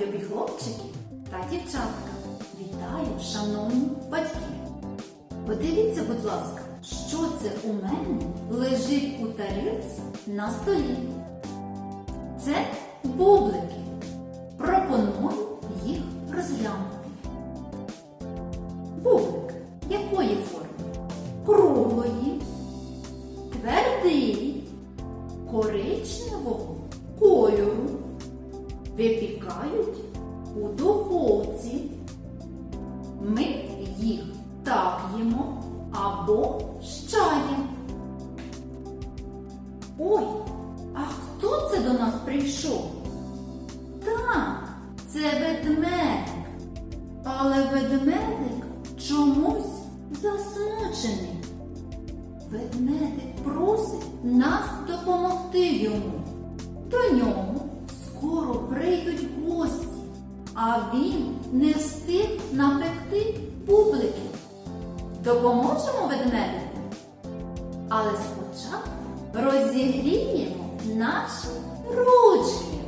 любі хлопчики та дівчатка. Вітаю, шановні батьки. Подивіться, будь ласка, що це у мене лежить у тарілці на столі. Це бублики. Пропоную їх розглянути. Бублик якої форми? Круглої, твердий, коричневого. Випікають у духовці. Ми їх так їмо або з чаєм. Ой, а хто це до нас прийшов? Так, це ведмедик. Але ведмедик чомусь засмучений. Ведмедик просить нас допомогти йому. До нього а він не встиг напекти бублики. Допоможемо ведмедику? Але спочатку розігріємо наші ручки.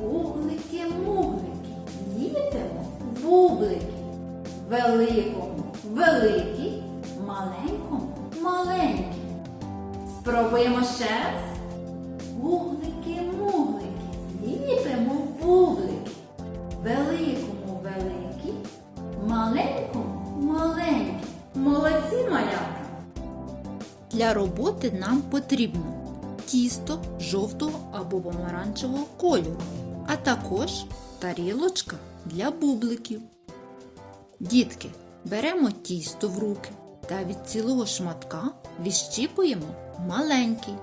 Бублики-мублики, ліпимо бублики. Великому великі, маленькому маленькі. Спробуємо ще раз. Для роботи нам потрібно тісто жовтого або помаранчевого кольору, а також тарілочка для бубликів. Дітки, беремо тісто в руки та від цілого шматка відщіпуємо маленький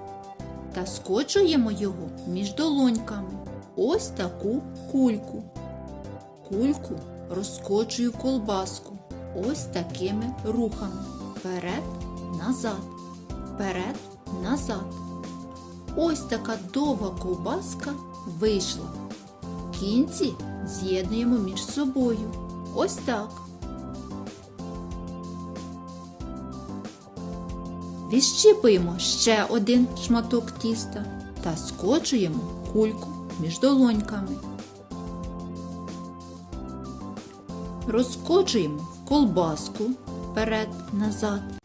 та скочуємо його між долоньками. Ось таку кульку. Кульку розкочую колбаску ось такими рухами. Вперед, назад, вперед, назад. Ось така довга ковбаска вийшла. Кінці з'єднуємо між собою. Ось так. Відщіпуємо ще один шматок тіста та скочуємо кульку між долоньками. Розкочуємо в колбаску вперед-назад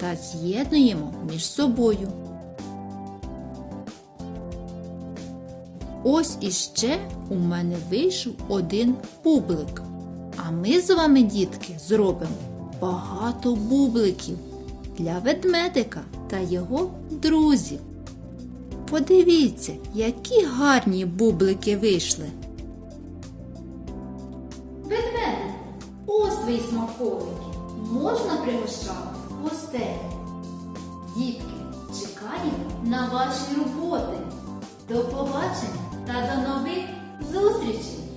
та з'єднуємо між собою. Ось іще у мене вийшов один бублик. А ми з вами, дітки, зробимо багато бубликів для ведмедика та його друзів. Подивіться, які гарні бублики вийшли. Ведмедик, ось твої смаколики. Можна пригощати гостей. Дітки, чекаємо на ваші роботи. До побачення та до нових зустрічей!